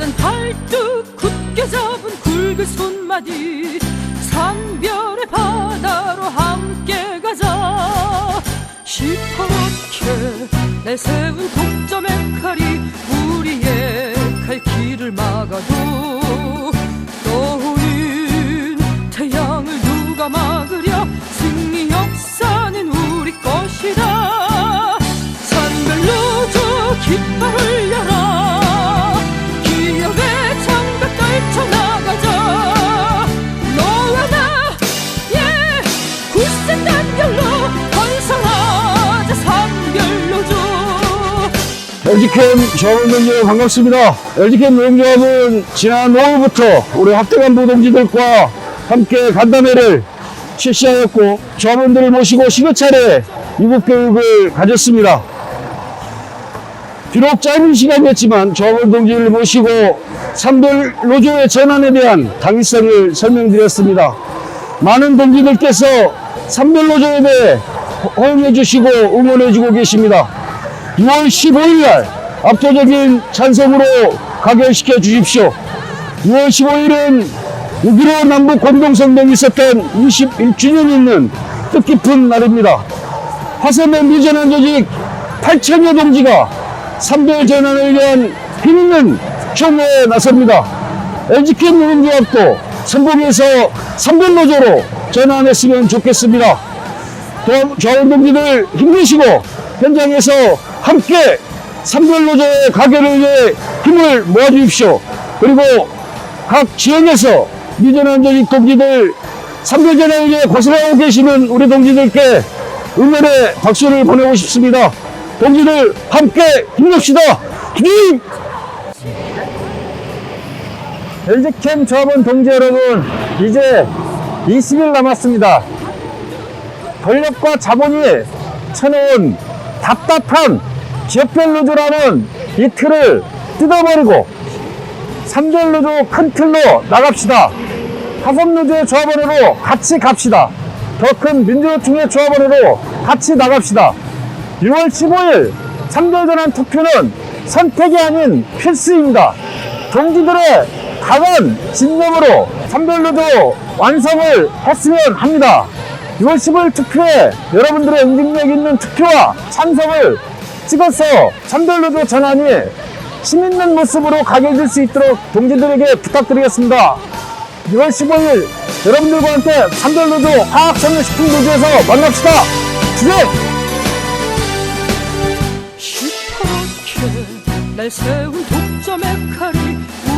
벅산 발뚝 굳게 잡은 굵은 손마디 산별의 바다로 함께 가자. 시퍼렇게 내세운 독점의 칼이 우리 LG캠 조합원들 반갑습니다. LG캠 노동조합은 지난 5월부터 우리 학대간 부 동지들과 함께 간담회를 실시하였고 조합원들을 모시고 10여 차례 이국 교육을 가졌습니다. 비록 짧은 시간이었지만 조합원 동지를 모시고 산별 노조의 전환에 대한 당위성을 설명드렸습니다. 많은 동지들께서 산별 노조에 대해 호응해 주시고 응원해 주고 계십니다. 6월 15일 날 압도적인 찬성으로 가결시켜 주십시오. 6월 15일은 6.15 남북 공동성명이 있었던 21주년이 있는 뜻깊은 날입니다. 화성의 미전한 조직 8천여 동지가 삼별 전환을 위한 힘있는 총회에 나섭니다. LG캠 노동조합도 성공해서 삼별노조로 전환했으면 좋겠습니다. 도- 조합원동지들 힘내시고 현장에서 함께 삼별노조의 가결을 위해 힘을 모아주십시오. 그리고 각 지역에서 미전한 조직 동지들 삼별전환을 위해 고생하고 계시는 우리 동지들께 응원의 박수를 보내고 싶습니다. 동지들 함께 힘냅시다. 힘! LG캠 조합원 동지 여러분, 이제 20일 남았습니다. 권력과 자본이 쳐놓은 답답한 지역별 노조라는 이 틀을 뜯어버리고 삼별 노조 큰 틀로 나갑시다. 화성 노조의 조합원으로 같이 갑시다. 더 큰 민주노총의 조합원으로 같이 나갑시다. 6월 15일 삼별전환 투표는 선택이 아닌 필수입니다. 동지들의 강한 진정으로 삼별노조 완성을 했으면 합니다. 6월 15일 투표에 여러분들의 응집력 있는 투표와 찬성을 찍어서 삼별노조 전환이 힘있는 모습으로 가결될 수 있도록 동지들에게 부탁드리겠습니다. 6월 15일 여러분들과 함께 삼별노조 화학성형식품노조에서 만납시다. 주제! 시퍼렇게 날 세운 독점의 칼이